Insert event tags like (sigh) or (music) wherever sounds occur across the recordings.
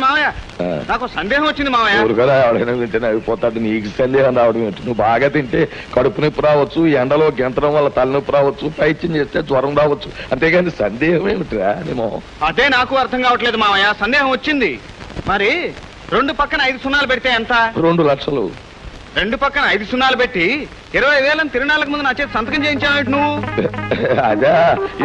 మావయ్య. నాకు సందేహం వచ్చింది మావయ్య. ఊరు కదా ఎవడైనా తింటే అయిపోతాడు నీకు సందేహం రావడం ఏంటి? నువ్వు బాగా తింటే కడుపు నొప్పి రావచ్చు ఎండలో గెంతడం వల్ల తలనొప్పి రావచ్చు పైత్యం చేస్తే జ్వరం రావచ్చు. అంతేగాని సందేహం ఏమిటిరా నేమో? అదే నాకు అర్థం కావట్లేదు మావయ్య. సందేహం వచ్చింది. మరి రెండు పక్కన ఐదు సున్నాలు పెడితే ఎంత? రెండు లక్షలు. రెండు పక్కన ఐదు సున్నాలు పెట్టి ఇరవై వేలను తిరునాళ్ళకు ముందు నా చేతి సంతకం చేయించావు నువ్వు? అదే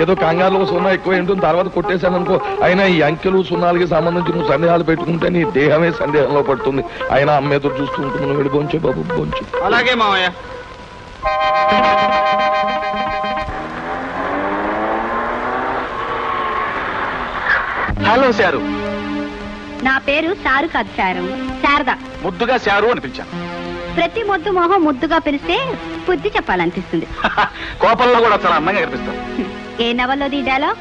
ఏదో కంగారులో సున్నా ఎక్కువ ఉంటుంది తర్వాత కొట్టేశాను అనుకో. అయినా ఈ అంకెలు సున్నాలకి సంబంధించి నువ్వు సందేహాలు పెట్టుకుంటే నీ దేహమే సందేహంలో పడుతుంది. అయినా అమ్మ ఎదురు చూస్తూ ఉంటుంది నువ్వు వెళ్ళి బొంచు బాబు బొంచు అలాగే మావయ్య. Hello sir. నా పేరు సారు కాదు సారు శారద. ముద్దుగా శారు అని పిలిచాను. ప్రతి మొద్దు మొహం ముద్దుగా పిలిస్తే బుద్ధి చెప్పాలనిపిస్తుంది. (laughs) కోపంలో కూడా చాలా అందంగా కనిపిస్తావు. (laughs) ఏ నవల్లోది ఈ డైలాగ్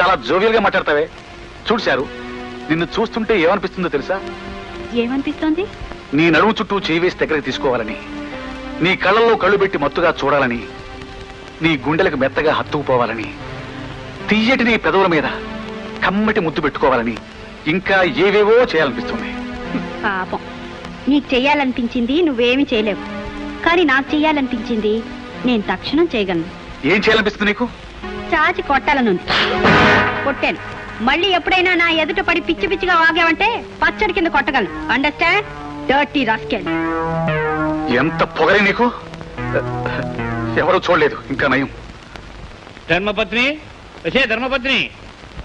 చాలా జోవియల్గా మాట్లాడతావే. చూడు శారు నిన్ను చూస్తుంటే ఏమనిపిస్తుందో తెలుసా? ఏమనిపిస్తోంది? నీ నడుము చుట్టూ చేయి వేసి దగ్గరికి తీసుకోవాలని నీ కళ్ళల్లో కళ్ళు పెట్టి మత్తుగా చూడాలని నీ గుండెలకు మెత్తగా హత్తుకుపోవాలని తీయటి నీ పెదవుల మీద కమ్మటి ముద్దు పెట్టుకోవాలని ఇంకా ఏవేవో చేయాలనిపిస్తుంది. పాపం. నీకు చెయ్యాలనిపించింది నువ్వేమి చేయలేవు. కానీ నాకు చెయ్యాలనిపించింది నేను తక్షణం చేయగలను. ఏం చేయాలనిపిస్తుంది నీకు? చాచి కొట్టాలనుంది కొట్టాను. మళ్ళీ ఎప్పుడైనా నా ఎదుట పడి పిచ్చి పిచ్చిగా వాగావంటే పచ్చడి కింద కొట్టగలను. అండర్స్టాండ్ డర్టీ రాస్కెల్ ఎంత పొగరే నీకు? ఎవరూ చూడలేదు ఇంకా నయం. ధర్మపత్ని? వచ్చే ధర్మపత్ని.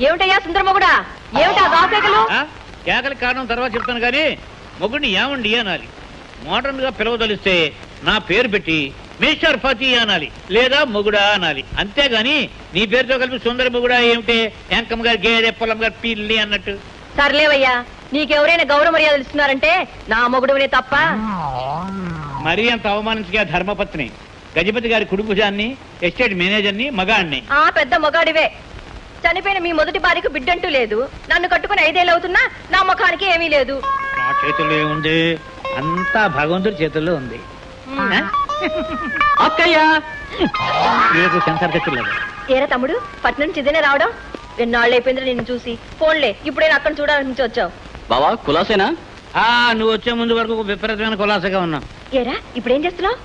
ఏమిటయ్యా సుందరమొగుడా? ఏమిటా దాపేకలు ఆ? కేకలి కారణం తర్వాత చెప్తాను కానీ మొగుడిని ఏమండి అనాలి? మోడర్న్గా పిలవదలిస్తే నా పేరు పెట్టి మిస్టర్ పతి అనాలి లేదా మొగుడా అనాలి. అంతేగాని నీ పేరుతో కలిపి సుందర మొగుడా ఏమిటి? ఎంకమ్మ గారి గేదె పొలం గారి పిల్లి అన్నట్టు. సర్లేవయ్యా నీకెవరైనా గౌరవ మర్యాదలు ఇస్తున్నారంటే నా మొగుడునే తప్ప. మరీ అంత అవమానించగా ధర్మపత్ని గజపతి గారి కుడుపుజాన్ని ఎస్టేట్ మేనేజర్ని మగాణ్ణి. ఆ పెద్ద మొగాడివే. చనిపోయిన మీ మొదటి భార్యకు బిడ్డంటూ లేదు. నన్ను కట్టుకుని ఐదేళ్ళు అవుతున్నా నా ముఖానికి ఏమీ లేదు. నా చేతుల్లో ఏముంది? అంతా భగవంతుడి చేతుల్లో ఉంది. ఆ? అక్కయ్యా! రేపు సెన్సార్ తెచ్చలేదు. ఏరా తమ్ముడు? పట్నం నుంచి ఇదేనే రావడం? ఎన్నాళ్ళు అయిపోయింది నిన్ను చూసి. ఫోన్లే ఇప్పుడైనా అక్కడ చూడాలని వచ్చావు. బావా కులాసేనా? ఆ నువ్వు వచ్చే ముందు వరకు ఒక విపరీతమైన కులాసగా ఉన్నావు. ఏరా ఇప్పుడేం చేస్తున్నావు?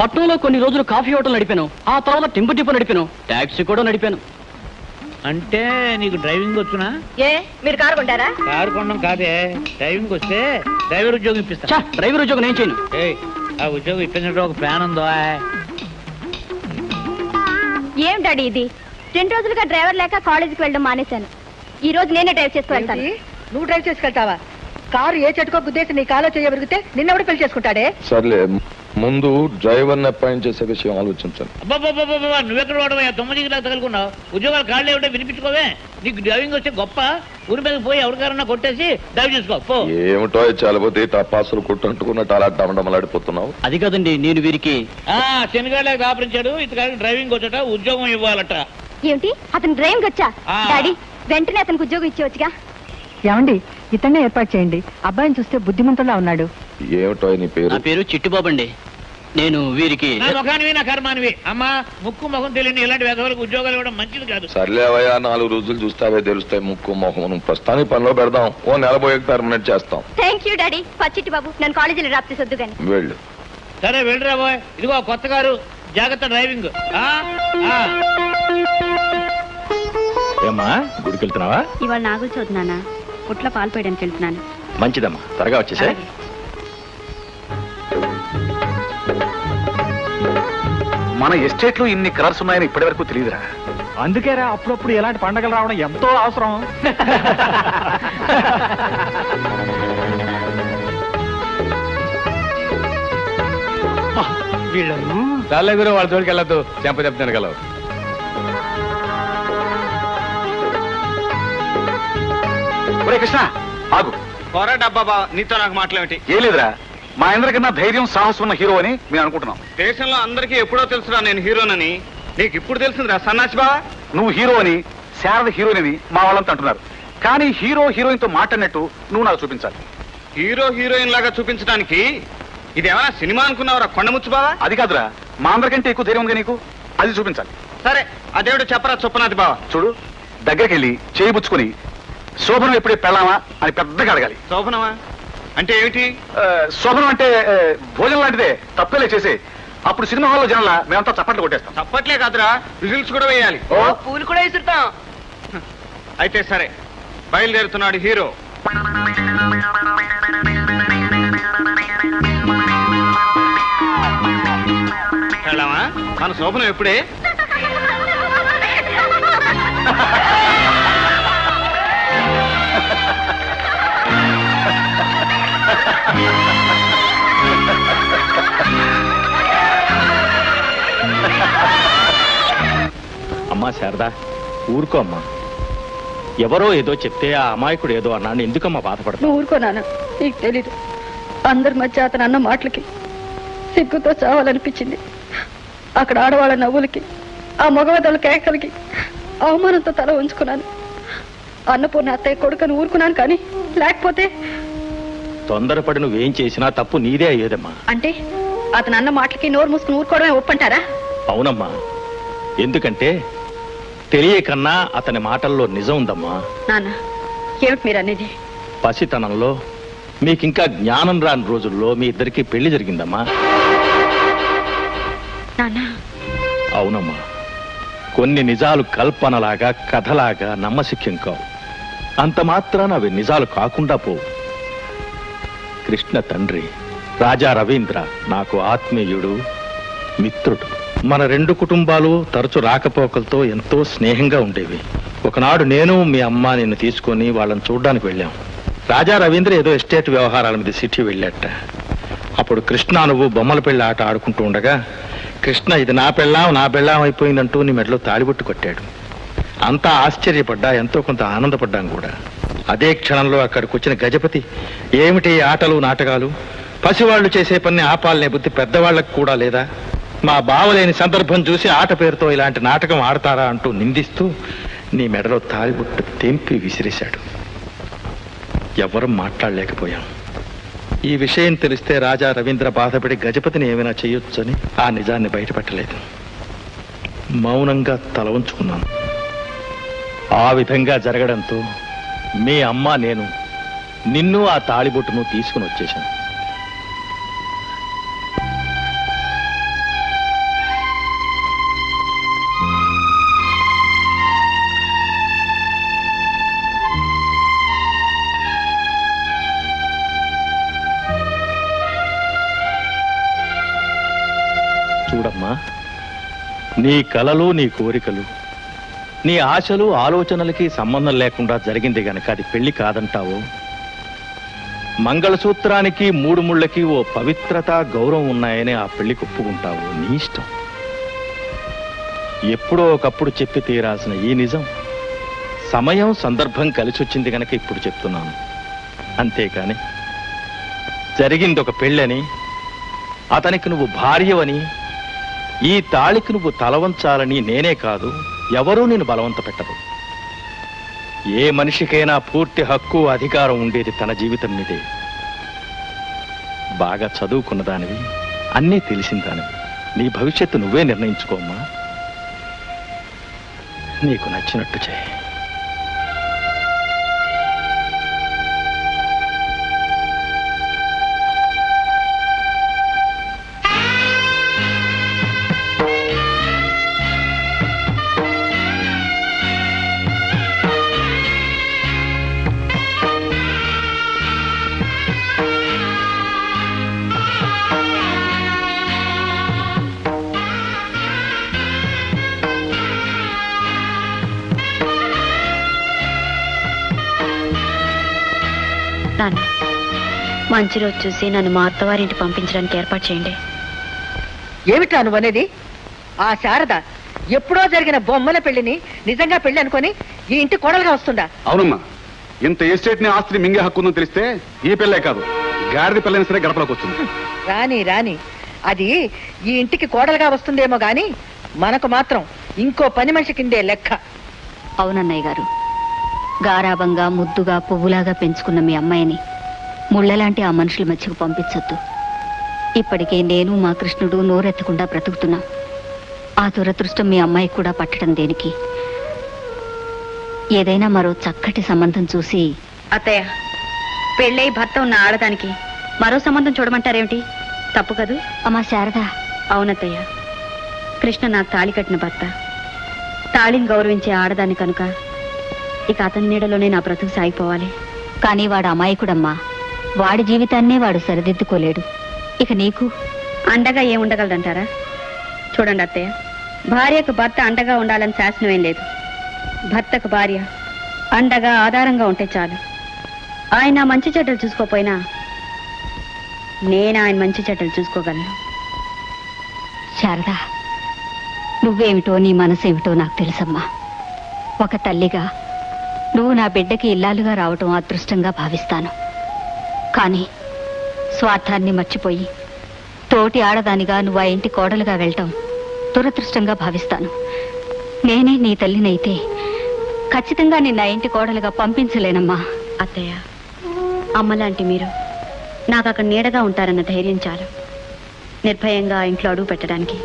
పట్నంలో కొన్ని రోజులు కాఫీ హోటల్ నడిపాను. ఆ తర్వాత టింపు టిప్పు నడిపాను. టాక్సీ కూడా నడిపాను. అంటే నీకు డ్రైవింగ్ వచ్చునా? ఏ మీరు కారు కొంటారా? కారు కొనడం కాదే డ్రైవింగ్ వస్తే డ్రైవర్ ఉద్యోగం ఇప్పిస్తా. డ్రైవర్ ఉద్యోగం నేను చేయను. ఏయ్, ఆ ఉద్యోగం ఇప్పించడం ఒక ప్లాన్ ఉందో? ఏం డాడీ ఇది? రెండు రోజులుగా డ్రైవర్ లేక కాలేజీకి వెళ్ళడం మానేశాను. ఈ రోజు నేనే డ్రైవ్ చేసుకు వెళ్తాను. ఏంటి? నువ్వు డ్రైవ్ చేసుకెళ్తావా? కారు ఏ చెట్టుకో గుద్దేసి నీ కాలో చేయబరిగితే నిన్నెవడు పెళ్ళి చేసుకుంటాడే? సర్లే ముందు డ్రైవర్ని అపాయింట్ చేసే విషయం అబ్బాబ్బాబ్బా నువ్వెక్కడ వాడవయ్యా? తొమ్మిది గిలా తగులుకున్నావు. ఉద్యోగాలు కాళ్ళు ఏమిటో వినిపించుకోవే. నీకు డ్రైవింగ్ వస్తే గొప్ప. ఊరి మీద పోయి ఎవరికారన్నా కొట్టేసి డ్రైవ్ చేసుకో పో. ఏమిటో చాలపోతే టపాసులు కొట్టంటుకున్నట్టు అలా డమడమలాడిపోతున్నావు అది కాదండి నేను వీరికి ఆ శనిగాళ్ళకి దాపరించాడు ఇతగాడికి డ్రైవింగ్ వచ్చట ఉద్యోగం ఇవ్వాలట. ఏమిటి? అతను డ్రైవింగ్ వచ్చా. డాడీ వెంటనే అతనికి ఉద్యోగం ఇచ్చేవచ్చుగా ఏమండి ఇతన్నే ఏర్పాటు చేయండి. అబ్బాయిని చూస్తే బుద్ధిమంతులా ఉన్నాడు. ఏమిటో నీ నా పేరు పేరు చిట్టుబాబు అండి నేను వీరికి నా ముఖానివి నా కర్మానివి. అమ్మా ముక్కు ముఖం తెలియని ఇలాంటి వేదవులకు ఉద్యోగాలు ఇవ్వడం మంచిది కాదు. సర్లేవయ్యా నాలుగు రోజులు చూస్తావే తెలుస్తాయి ముక్కు మొహం. నువ్వు ప్రస్తుతానికి పనిలో పెడదాం. ఓ నెల పోయాక పర్మనెంట్ చేస్తాం. థ్యాంక్ యూ డాడీ పచ్చిటి బాబు నన్ను కాలేజీలో డ్రాప్ చేసొద్దు గాని. వెళ్ళు. సరే వెళ్ళరా బాయ్ ఇదిగో కొత్త గారు జాగ్రత్త డ్రైవింగ్. ఆ? ఆ. ఏమ్మా గుడికి వెళ్తున్నావా ఇవాళ నాగులు చదువునానా పుట్ల పాలు పోయడానికి వెళ్తున్నాను. మంచిదమ్మా త్వరగా వచ్చేసే. అలాగే. మన ఎస్టేట్లో ఇన్ని కలర్స్ ఉన్నాయని ఇప్పటి వరకు తెలియదురా. అందుకేరా అప్పుడప్పుడు ఇలాంటి పండగలు రావడం ఎంతో అవసరం. వీళ్ళను? చాలే గురు వాళ్ళ చోటుకి వెళ్ళొద్దు. చెంప చెప్తాను గలవు ఒరే కృష్ణ ఆగు. పోరా డబ్బా బా నీతో నాకు మాటలేమిటి? ఏ లేదురా. మా అందరికన్నా ధైర్యం సాహసం ఉన్న హీరో అని మేము అనుకుంటున్నాం. దేశంలో అందరికీ ఎప్పుడో తెలుసురా నేను హీరోనని. నీకు ఇప్పుడు తెలిసిందిరా సన్నాసి బావా? నువ్వు హీరో అని శారద హీరోయిన్ అని మా వాళ్ళంతా అంటున్నారు. కానీ హీరో హీరోయిన్తో మాట్లాడినట్టు నువ్వు నాకు చూపించాలి. హీరో హీరోయిన్ లాగా చూపించడానికి ఇదేమైనా సినిమా అనుకున్నావురా కొండముచ్చు బావా? అది కాదురా మా అందరికంటే ఎక్కువ ధైర్యం ఉందిగా నీకు? అది చూపించాలి. సరే అదేవిడు చెప్పరా చొప్పనాథి బావా? చూడు దగ్గరికి వెళ్ళి చేయి పుచ్చుకొని శోభనం ఎప్పుడే పెళ్ళామా అని పెద్దగా అడగాలి. శోభనమా? అంటే ఏమిటి? శోభనం అంటే భోజనం లాంటిదే. తప్పేలే చేసి. అప్పుడు సినిమా హాల్లో జనాల మేమంతా చప్పట్లు కొట్టేస్తాం. తప్పట్లే కాదురా విజిల్స్ కూడా వేయాలి. ఓ. పూలు కూడా విసురుతాం. అయితే సరే బయలుదేరుతున్నాడు హీరో. మన శోభనం ఎప్పుడే? శారదా ఊరుకో అమ్మా. ఎవరో ఏదో చెప్తే ఆ అమాయకుడు ఏదో అన్నాడు ఎందుకమ్మా బాధపడతావు నువ్వు ఊరుకోనానా నీకు తెలీదు. అందరి మధ్య అతను అన్న మాటలకి సిగ్గుతో చావాలనిపించింది. అక్కడ ఆడవాళ్ళ నవ్వులకి ఆ మగవదల కేకలకి అవమానంతో తల ఉంచుకున్నాను అన్నపూర్ణ అత్తయ్య కొడుకని ఊరుకున్నాను కానీ లేకపోతే తొందరపడి నువ్వేం చేసినా తప్పు నీదే అయ్యేదమ్మా. అంటే అతను అన్న మాటలకి నోరు మూసుకుని ఊరుకోవడమే ఒప్పంటారా? అవునమ్మా. ఎందుకంటే తెలియకన్నా అతని మాటల్లో నిజం ఉందమ్మా. నాన్న ఏమిటి మీరు అనేది పసితనంలో మీకింకా జ్ఞానం రాని రోజుల్లో మీ ఇద్దరికి పెళ్ళి జరిగిందమ్మా. నాన్న. అవునమ్మా. కొన్ని నిజాలు కల్పనలాగా కథలాగా నమ్మశక్యం కావు. అంత మాత్రాన అవి నిజాలు కాకుండా పోవు. కృష్ణ తండ్రి రాజా రవీంద్ర నాకు ఆత్మీయుడు మిత్రుడు. మన రెండు కుటుంబాలు తరచు రాకపోకలతో ఎంతో స్నేహంగా ఉండేవి. ఒకనాడు నేను మీ అమ్మ నిన్ను తీసుకొని వాళ్ళని చూడ్డానికి వెళ్ళాం. రాజా రవీంద్ర ఏదో ఎస్టేట్ వ్యవహారాల మీద సిటీ వెళ్ళాట. అప్పుడు కృష్ణ నువ్వు బొమ్మల పెళ్ళి ఆట ఆడుకుంటూ ఉండగా కృష్ణ ఇది నా పెళ్ళాం నా పెళ్ళాం అయిపోయిందంటూ నీ మెడలో తాళిబొట్టు కొట్టాడు. అంతా ఆశ్చర్యపడ్డా ఎంతో కొంత ఆనందపడ్డాం కూడా. అదే క్షణంలో అక్కడికి వచ్చిన గజపతి ఏమిటి ఆటలు నాటకాలు? పసివాళ్ళు చేసే పని ఆపాలనే బుద్ధి పెద్దవాళ్ళకు కూడా లేదా? మా బావలేని సందర్భం చూసి ఆట పేరుతో ఇలాంటి నాటకం ఆడతారా అంటూ నిందిస్తూ నీ మెడలో తాలిబుట్టు తెంపి విసిరేశాడు. ఎవరం మాట్లాడలేకపోయాం. ఈ విషయం తెలిస్తే రాజా రవీంద్ర బాధపడి గజపతిని ఏమైనా చేయొచ్చని ఆ నిజాన్ని బయటపెట్టలేదు. మౌనంగా తల ఉంచుకున్నాను ఆ విధంగా జరగడంతో మీ అమ్మ నేను నిన్ను ఆ తాళిబొట్టును తీసుకుని వచ్చేశాను. నీ కలలు నీ కోరికలు నీ ఆశలు ఆలోచనలకి సంబంధం లేకుండా జరిగింది గనక అది పెళ్ళి కాదంటావు. మంగళసూత్రానికి మూడు ముళ్ళకి ఓ పవిత్రత గౌరవం ఉన్నాయని ఆ పెళ్ళికి ఒప్పుకుంటావు నీ ఇష్టం. ఎప్పుడో ఒకప్పుడు చెప్పి తీరాల్సిన ఈ నిజం సమయం సందర్భం కలిసి వచ్చింది గనక ఇప్పుడు చెప్తున్నాను. అంతేకాని జరిగింది ఒక పెళ్ళని అతనికి నువ్వు భార్యవని ఈ తాళికి నువ్వు తలవంచాలని నేనే కాదు ఎవరూ నేను బలవంత పెట్టదు ఏ మనిషికైనా పూర్తి హక్కు అధికారం ఉండేది తన జీవితం మీదే. బాగా చదువుకున్న దానివి అన్నీ తెలిసిన దానివి. నీ భవిష్యత్తు నువ్వే నిర్ణయించుకోమ్మా నీకు నచ్చినట్టు చేయి. నాన్న మంచి రోజు చూసి నన్ను మా అత్తవారింటి పంపించడానికి ఏర్పాటు చేయండి. ఏమిటా నువ్వు అనేది? ఆ శారద ఎప్పుడో జరిగిన బొమ్మల పెళ్ళిని నిజంగా పెళ్ళి అనుకొని ఈ ఇంటి కోడలుగా వస్తుందా? అవునమ్మా. ఇంత ఎస్టేట్ని ఆస్తిని మింగే హక్కు ఉందని తెలిస్తే ఈ పెళ్ళే కాదు. గాడిద పెళ్ళైనా సరే గడపలోకి వస్తుంది. రాని రాని అది ఈ ఇంటికి కోడలుగా వస్తుందేమో గాని మనకు మాత్రం ఇంకో పని మనిషి కిందే లెక్క. అవునన్నయ్య గారు. గారాబంగా ముద్దుగా పువ్వులాగా పెంచుకున్న మీ అమ్మాయిని ముళ్ళలాంటి ఆ మనుషుల మధ్యకు పంపించొద్దు. ఇప్పటికే నేను మా కృష్ణుడు నోరెత్తకుండా బ్రతుకుతున్నాం. ఆ దురదృష్టం మీ అమ్మాయికి కూడా పట్టడం దేనికి? ఏదైనా మరో చక్కటి సంబంధం చూసి అత్తయ్య పెళ్ళై భర్త ఉన్న ఆడదానికి మరో సంబంధం చూడమంటారేమిటి? తప్పు కదూ? అమ్మా శారద. అవునత్తయ్య. కృష్ణ నాకు తాళి కట్టిన భర్త. తాళిని గౌరవించే ఆడదాన్ని కనుక ఇక అతని నీడలోనే నా బ్రతుకు సాగిపోవాలి. కానీ వాడు అమాయకుడమ్మా. వాడి జీవితాన్నే వాడు సరిదిద్దుకోలేడు. ఇక నీకు? అండగా ఏముండగలదంటారా? చూడండి అత్తయ్య. భార్యకు భర్త అండగా ఉండాలని శాసనం ఏం లేదు. భర్తకు భార్య అండగా ఆధారంగా ఉంటే చాలు. ఆయన మంచి చెడ్డలు చూసుకోపోయినా నేను ఆయన మంచి చెడ్డలు చూసుకోగలను. శారద నువ్వేమిటో నీ మనసేమిటో నాకు తెలుసమ్మా. ఒక తల్లిగా నువ్వు నా బిడ్డకి ఇల్లాలుగా రావటం అదృష్టంగా భావిస్తాను. కానీ స్వార్థాన్ని మర్చిపోయి తోటి ఆడదానిగా నువ్వు ఆ ఇంటి కోడలుగా వెళ్ళటం దురదృష్టంగా భావిస్తాను. నేనే నీ తల్లినైతే ఖచ్చితంగా నిన్న ఇంటి కోడలుగా పంపించలేనమ్మా. అత్తయ్య అమ్మలాంటి మీరు నాకు అక్కడ నీడగా ఉంటారన్న ధైర్యం చాలు. నిర్భయంగా ఇంట్లో అడుగు పెట్టడానికి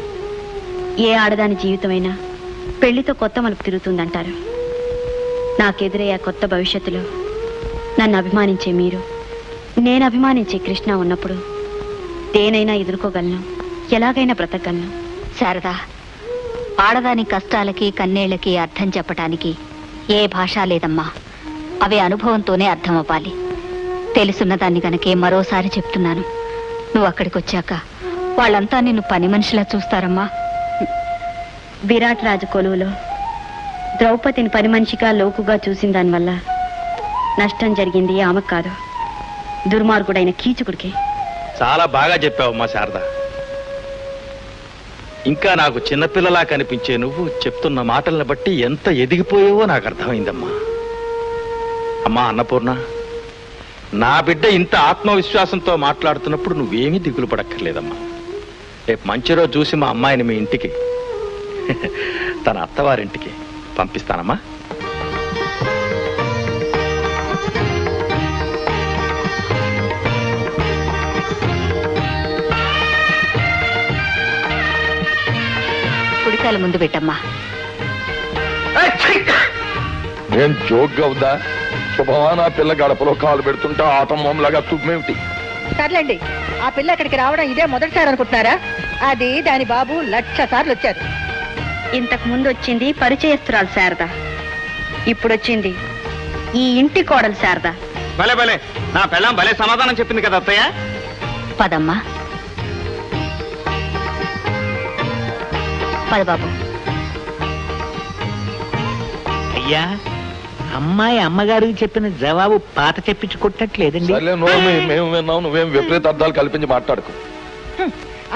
ఏ ఆడదాని జీవితమైనా పెళ్ళితో కొత్త మలుపు తిరుగుతుందంటారు. నాకెదురయ్యే కొత్త భవిష్యత్తులో. నన్ను అభిమానించే మీరు. నేను అభిమానించే కృష్ణ ఉన్నప్పుడు దేనైనా ఎదుర్కోగలను. ఎలాగైనా బ్రతకగలను. శారదా ఆడదాని కష్టాలకి కన్నేళ్ళకి అర్థం చెప్పటానికి ఏ భాష లేదమ్మా. అవి అనుభవంతోనే అర్థం అవ్వాలి. గనకే మరోసారి చెప్తున్నాను. నువ్వు అక్కడికి వచ్చాక వాళ్ళంతా నిన్ను పని మనిషిలా చూస్తారమ్మా. విరాట్ రాజు కొలువులో ద్రౌపదిని పని మనిషిగా లోకుగా చూసిన దానివల్ల నష్టం జరిగింది ఆమెకు కాదు. దుర్మార్గుడైన కీచుకుడికి. చాలా బాగా చెప్పావమ్మా శారద. ఇంకా నాకు చిన్నపిల్లలా కనిపించే నువ్వు చెప్తున్న మాటలను బట్టి ఎంత ఎదిగిపోయావో నాకు అర్థమైందమ్మా. అమ్మా అన్నపూర్ణ నా బిడ్డ ఇంత ఆత్మవిశ్వాసంతో మాట్లాడుతున్నప్పుడు నువ్వేమీ దిగులు పడక్కర్లేదమ్మా. రేపు మంచి రోజు చూసి మా అమ్మాయిని మీ ఇంటికి (laughs) తన అత్తవారింటికి. పంపిస్తానమ్మా. కుడికాల ముందు పెట్టమ్మా. ఏం జోక్ అవుదా శుభమా నా పిల్ల గడపలో కాలు పెడుతుంటే ఆటంబంలాగా తుమ్మేమిటి? సర్లేండి ఆ పిల్ల ఇక్కడికి రావడం ఇదే మొదటిసారి అనుకుంటున్నారా? అది దాని బాబు లక్ష సార్లు వచ్చారు. ఇంతకు ముందు వచ్చింది పరిచయస్తురాలు శారద. ఇప్పుడు వచ్చింది ఈ ఇంటి కోడలు శారద. భలే భలే. నా పెళ్ళాం భలే సమాధానం చెప్పింది కదా అత్తయ్య. పదమ్మా. పద బాబు. అయ్యా అమ్మాయి అమ్మగారికి చెప్పిన జవాబు పాత చెప్పించి కొట్టట్లేదండి. సర్లే నువ్వు మే- మేము విన్నావు నువ్వేం విపరీత అర్థాలు కల్పించి మాట్లాడుకో.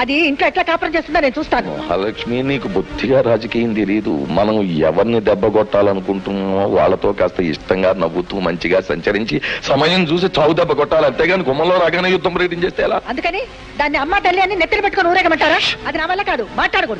అది ఇంట్లో ఎట్లా కాపురం చేస్తుందో నేను చూస్తాను. మహాలక్ష్మి నీకు బుద్ధిగా రాజకీయం తెలియదు మనం ఎవరిని దెబ్బ కొట్టాలనుకుంటున్నామో వాళ్ళతో కాస్త ఇష్టంగా నవ్వుతూ మంచిగా సంచరించి సమయం చూసి చావు దెబ్బ కొట్టాలి. అంతేగాని గుమ్మంలో రాగానే యుద్ధం ప్రకటించేస్తే ఎలా? అందుకని దాన్ని అమ్మ తల్లి అని నెత్తిన పెట్టుకొని ఊరేగమంటారా? అది నా వల్ల కాదు. మాట్లాడకూడదు